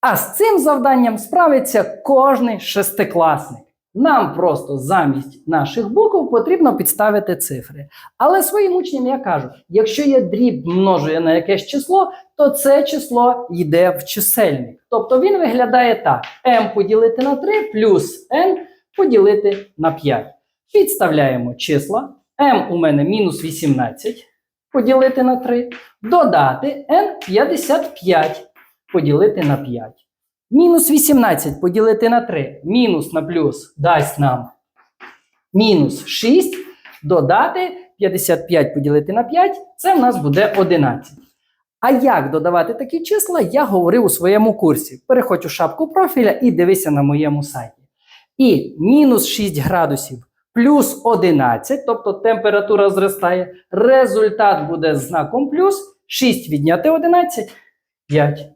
А з цим завданням справиться кожний шестикласник. Нам просто замість наших букв потрібно підставити цифри. Але своїм учням я кажу: якщо я дріб множує на якесь число, то це число йде в чисельник. Тобто він виглядає так: m поділити на 3 плюс n поділити на 5. Підставляємо числа. m у мене мінус 18 поділити на 3. Додати n 55 поділити на 5. Мінус 18 поділити на 3. Мінус на плюс дасть нам мінус 6. Додати 55 поділити на 5. Це в нас буде 11. А як додавати такі числа, я говорив у своєму курсі. Переходь у шапку профіля і дивися на моєму сайті. І мінус 6 градусів плюс 11, тобто температура зростає. Результат буде знаком плюс 6 відняти 11 5.